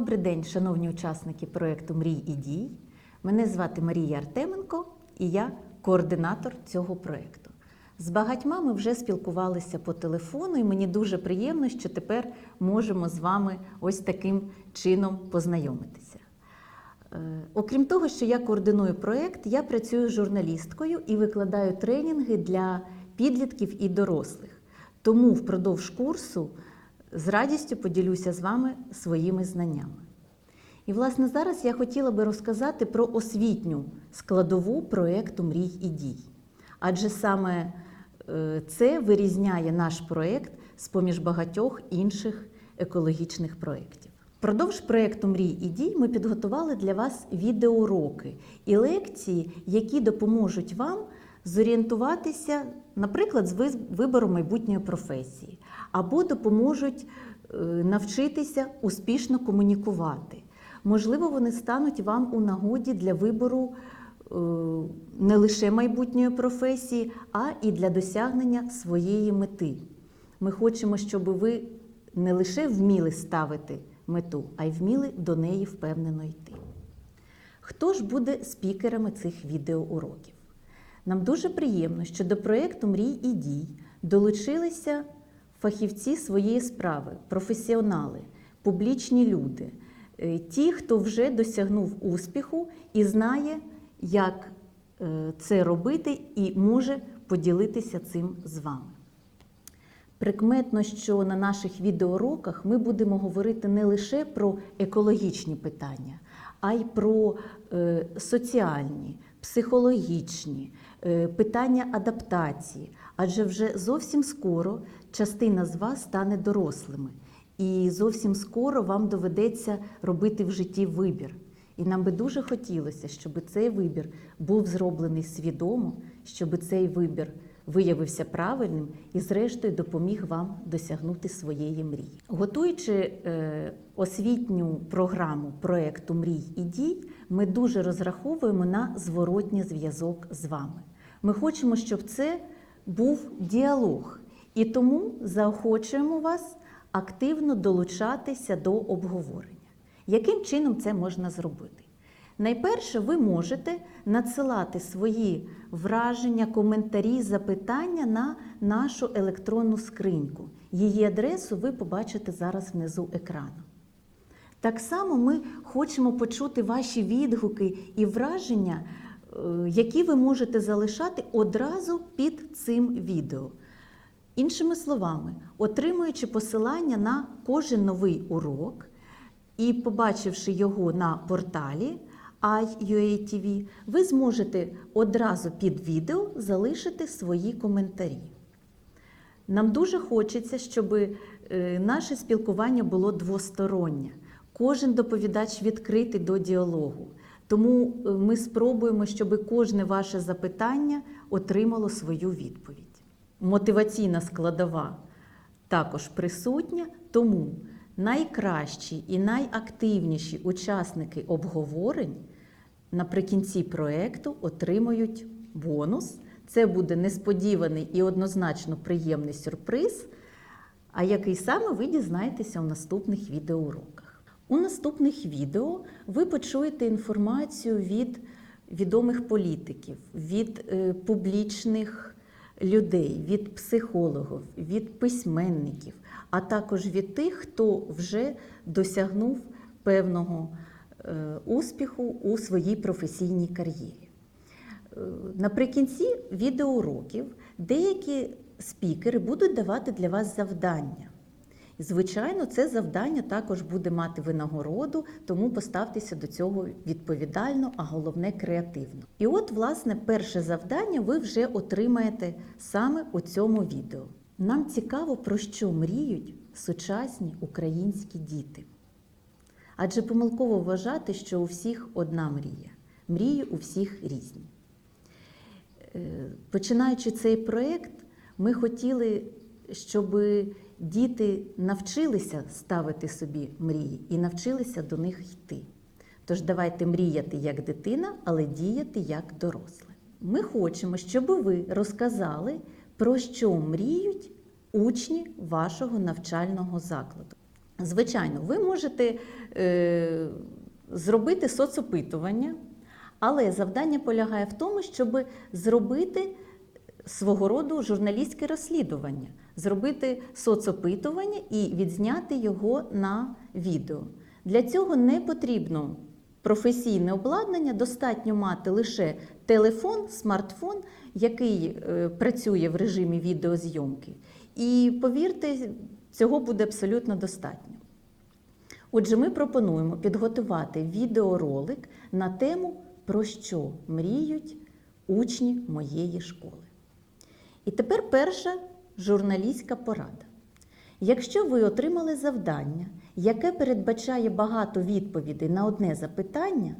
Добрий день, шановні учасники проєкту Мрій і дій. Мене звати Марія Артеменко і я координатор цього проєкту. З багатьма ми вже спілкувалися по телефону, і мені дуже приємно, що тепер можемо з вами ось таким чином познайомитися. Е, Окрім того, що я координую проєкт, я працюю журналісткою і викладаю тренінги для підлітків і дорослих. Тому впродовж курсу з радістю поділюся з вами своїми знаннями. І, власне, зараз я хотіла би розказати про освітню складову проєкту Мрій і дій. Адже саме е, це вирізняє наш проєкт з поміж багатьох інших екологічних проєктів. Впродовж проєкту Мрій і дій ми підготували для вас відеоуроки і лекції, які допоможуть вам зорієнтуватися, наприклад, з вибором майбутньої професії, або допоможуть е, навчитися успішно комунікувати. Можливо, вони стануть вам у нагоді для вибору е, не лише майбутньої професії, а і для досягнення своєї мети. Ми хочемо, щоб ви не лише вміли ставити мету, а й вміли до неї впевнено йти. Хто ж буде спікерами цих відеоуроків? Нам дуже приємно, що до проєкту Мрій і дій долучилися фахівці своєї справи, професіонали, публічні люди, е, ті, хто вже досягнув успіху і знає, як е, це робити, і може поділитися цим з вами. Прикметно, що на наших відеоуроках ми будемо говорити не лише про екологічні питання, а й про е, соціальні, психологічні, питання адаптації. Адже вже зовсім скоро частина з вас стане дорослими, і зовсім скоро вам доведеться робити в житті вибір. І нам би дуже хотілося, щоб цей вибір був зроблений свідомо, щоб цей вибір виявився правильним і, зрештою, допоміг вам досягнути своєї мрії. Готуючи е, освітню програму проекту Мрій і дій, ми дуже розраховуємо на зворотній зв'язок з вами. Ми хочемо, щоб це був діалог, і тому заохочуємо вас активно долучатися до обговорення. Яким чином це можна зробити? Найперше, ви можете надсилати свої враження, коментарі, запитання на нашу електронну скриньку. Її адресу ви побачите зараз внизу екрану. Так само ми хочемо почути ваші відгуки і враження, які ви можете залишати одразу під цим відео. Іншими словами, отримуючи посилання на кожен новий урок і побачивши його на порталі iUATV, ви зможете одразу під відео залишити свої коментарі. Нам дуже хочеться, щоб е, наше спілкування було двостороннє. Кожен доповідач відкритий до діалогу. Тому е, ми спробуємо, щоб кожне ваше запитання отримало свою відповідь. Мотиваційна складова також присутня, тому найкращі і найактивніші учасники обговорень наприкінці проекту отримують бонус. Це буде несподіваний і однозначно приємний сюрприз, а який саме ви дізнаєтеся у наступних відеоуроках. У наступних відео ви почуєте інформацію від відомих політиків, від е, публічних людей, від психологів, від письменників, а також від тих, хто вже досягнув певного е, успіху у своїй професійній кар'єрі. Е, Наприкінці відеоуроків деякі спікери будуть давати для вас завдання. Звичайно, це завдання також буде мати винагороду, тому поставтеся до цього відповідально, а головне креативно. І от, власне, перше завдання ви вже отримаєте саме у цьому відео. Нам цікаво, про що мріють сучасні українські діти. Адже помилково вважати, що у всіх одна мрія. Мрії у всіх різні. Е, Починаючи цей проєкт, ми хотіли, щоб діти навчилися ставити собі мрії і навчилися до них йти. Тож давайте мріяти як дитина, але діяти як доросле. Ми хочемо, щоб ви розказали, про що мріють учні вашого навчального закладу. Звичайно, ви можете е, зробити соцопитування, але завдання полягає в тому, щоб зробити свого роду журналістське розслідування, зробити соцопитування і відзняти його на відео. Для цього не потрібно професійне обладнання, достатньо мати лише телефон, смартфон, який е, працює в режимі відеозйомки. І повірте, цього буде абсолютно достатньо. Отже, ми пропонуємо підготувати відеоролик на тему, про що мріють учні моєї школи. І тепер перша журналістська порада. Якщо ви отримали завдання, яке передбачає багато відповідей на одне запитання,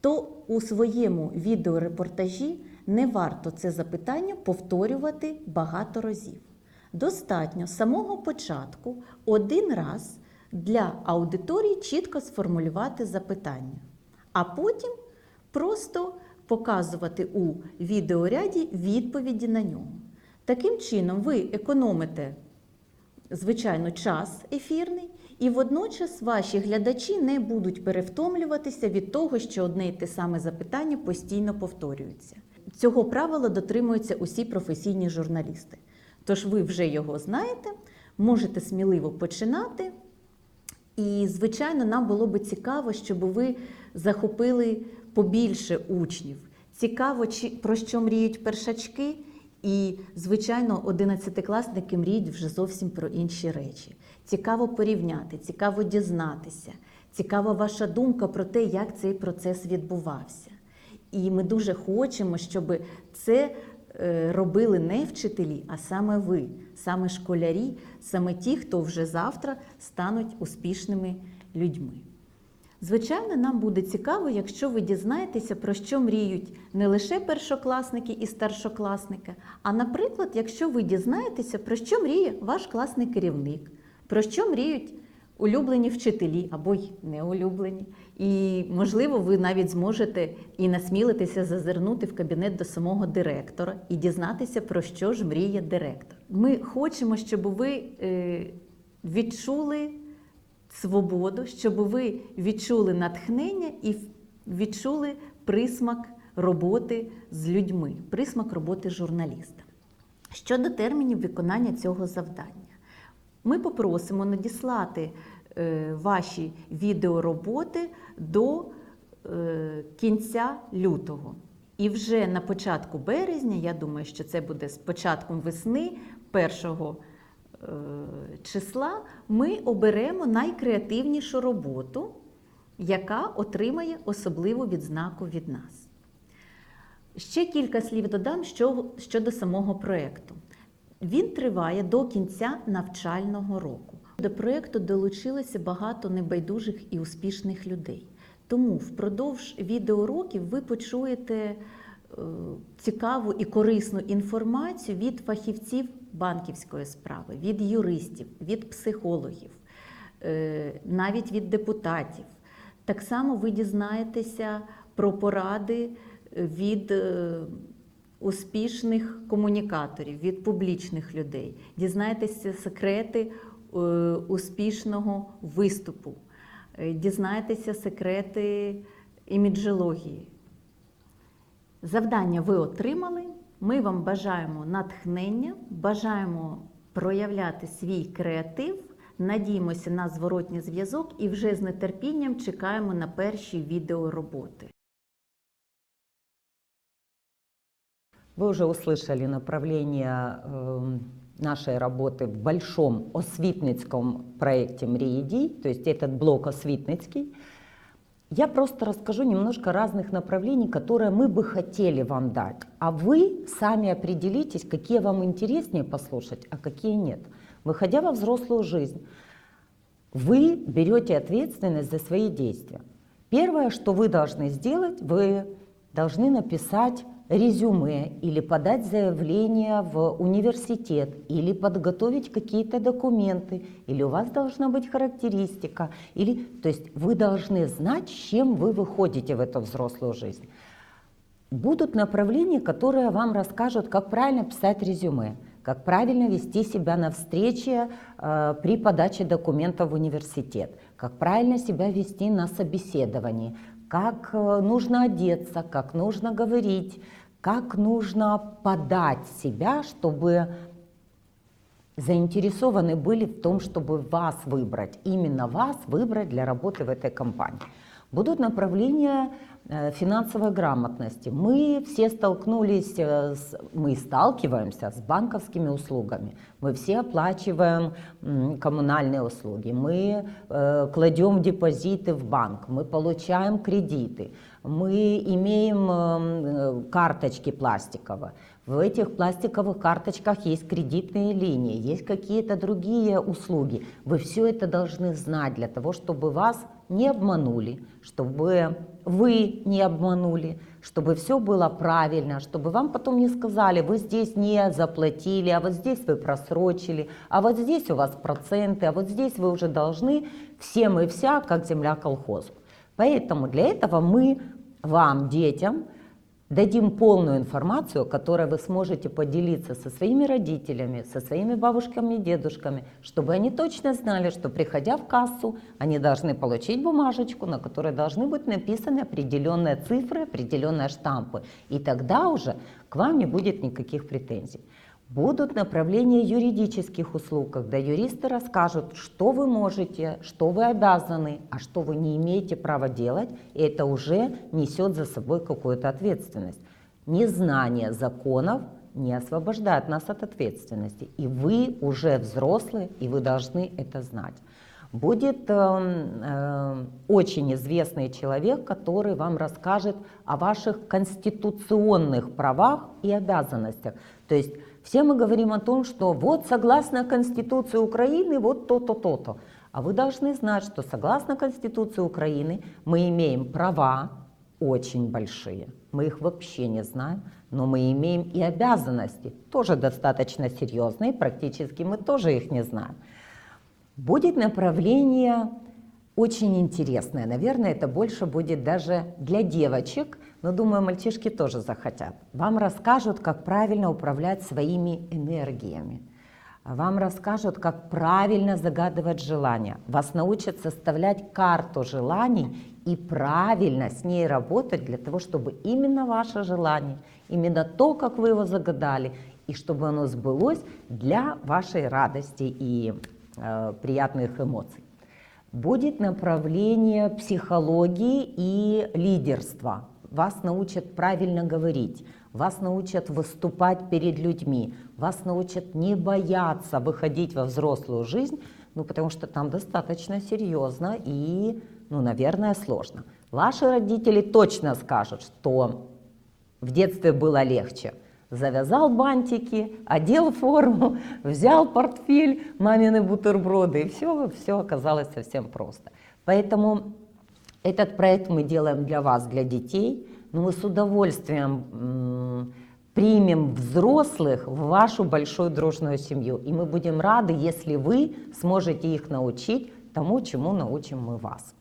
то у своєму відеорепортажі не варто це запитання повторювати багато разів. Достатньо з самого початку один раз для аудиторії чітко сформулювати запитання, а потім просто показувати у відеоряді відповіді на нього. Таким чином, ви економите, звичайно, час ефірний, і водночас ваші глядачі не будуть перевтомлюватися від того, що одне і те саме запитання постійно повторюється. Цього правила дотримуються усі професійні журналісти. Тож ви вже його знаєте, можете сміливо починати. І, звичайно, нам було би цікаво, щоб ви захопили побільше учнів. Цікаво, про що мріють першачки, і, звичайно, одинадцятикласники мріють вже зовсім про інші речі. Цікаво порівняти, цікаво дізнатися, цікава ваша думка про те, як цей процес відбувався. І ми дуже хочемо, щоб це е, робили не вчителі, а саме ви, саме школярі, саме ті, хто вже завтра стануть успішними людьми. Звичайно, нам буде цікаво, якщо ви дізнаєтеся, про що мріють не лише першокласники і старшокласники, а, наприклад, якщо ви дізнаєтеся, про що мріє ваш класний керівник, про що мріють улюблені вчителі або й неулюблені. І, можливо, ви навіть зможете і насмілитися зазирнути в кабінет до самого директора і дізнатися, про що ж мріє директор. Ми хочемо, щоб ви е, відчули свободу, щоб ви відчули натхнення і відчули присмак роботи з людьми, присмак роботи журналіста. Щодо термінів виконання цього завдання, ми попросимо надіслати е, ваші відеороботи до е, кінця лютого. І вже на початку березня, я думаю, що це буде з початком весни, першого числа, ми оберемо найкреативнішу роботу, яка отримає особливу відзнаку від нас. Ще кілька слів додам щодо самого проєкту. Він триває до кінця навчального року. До проєкту долучилося багато небайдужих і успішних людей. Тому впродовж відеоуроків ви почуєте е, цікаву і корисну інформацію від фахівців банківської справи, від юристів, від психологів, е, навіть від депутатів. Так само ви дізнаєтеся про поради від е, успішних комунікаторів, від публічних людей. Дізнаєтеся секрети е, успішного виступу, дізнаєтеся секрети іміджології. Завдання ви отримали. Ми вам бажаємо натхнення, бажаємо проявляти свій креатив, надіємося на зворотній зв'язок і вже з нетерпінням чекаємо на перші відеороботи. Вы уже услышали направление э, нашей работы в большом освитницком проекте «Мрии то есть этот блок освитницкий. Я просто расскажу немножко разных направлений, которые мы бы хотели вам дать. А вы сами определитесь, какие вам интереснее послушать, а какие нет. Выходя во взрослую жизнь, вы берете ответственность за свои действия. Первое, что вы должны сделать, вы должны написать резюме или подать заявление в университет, или подготовить какие-то документы, или у вас должна быть характеристика, или, то есть вы должны знать, с чем вы выходите в эту взрослую жизнь. Будут направления, которые вам расскажут, как правильно писать резюме, как правильно вести себя на встрече э, при подаче документов в университет, как правильно себя вести на собеседовании, как э, нужно одеться, как нужно говорить, как нужно подать себя, чтобы заинтересованы были в том, чтобы вас выбрать, именно вас выбрать для работы в этой компании. Будут направления э, финансовой грамотности. Мы все столкнулись, э, с, мы сталкиваемся с банковскими услугами. Мы все оплачиваем коммунальные услуги, мы э, кладем депозиты в банк, мы получаем кредиты, мы имеем э, карточки пластиковые. В этих пластиковых карточках есть кредитные линии, есть какие-то другие услуги. Вы все это должны знать для того, чтобы вас не обманули, чтобы вы не обманули, чтобы все было правильно, чтобы вам потом не сказали, вы здесь не заплатили, а вот здесь вы просрочили, а вот здесь у вас проценты, а вот здесь вы уже должны всем и вся, как земля колхозу. Поэтому для этого мы вам, детям, дадим полную информацию, которой вы сможете поделиться со своими родителями, со своими бабушками и дедушками, чтобы они точно знали, что приходя в кассу, они должны получить бумажечку, на которой должны быть написаны определенные цифры, определенные штампы. И тогда уже к вам не будет никаких претензий. Будут направления юридических услуг, когда юристы расскажут, что вы можете, что вы обязаны, а что вы не имеете права делать, и это уже несет за собой какую-то ответственность. Незнание законов не освобождает нас от ответственности, и вы уже взрослые, и вы должны это знать. Будет э, э, очень известный человек, который вам расскажет о ваших конституционных правах и обязанностях. То есть все мы говорим о том, что вот согласно Конституции Украины, вот то-то, то-то. А вы должны знать, что согласно Конституции Украины мы имеем права очень большие. Мы их вообще не знаем, но мы имеем и обязанности, тоже достаточно серьезные, практически мы тоже их не знаем. Будет направление очень интересное. Наверное, это больше будет даже для девочек, но думаю, мальчишки тоже захотят. Вам расскажут, как правильно управлять своими энергиями. Вам расскажут, как правильно загадывать желания. Вас научат составлять карту желаний и правильно с ней работать для того, чтобы именно ваше желание, именно то, как вы его загадали, и чтобы оно сбылось для вашей радости и э, приятных эмоций. Будет направление психологии и лидерства. Вас научат правильно говорить, вас научат выступать перед людьми, вас научат не бояться выходить во взрослую жизнь, ну потому что там достаточно серьезно и, ну, наверное, сложно. Ваши родители точно скажут, что в детстве было легче. Завязал бантики, одел форму, взял портфель, мамины бутерброды, и все, все оказалось совсем просто. Поэтому этот проект мы делаем для вас, для детей, но мы с удовольствием примем взрослых в вашу большую дружную семью. И мы будем рады, если вы сможете их научить тому, чему научим мы вас.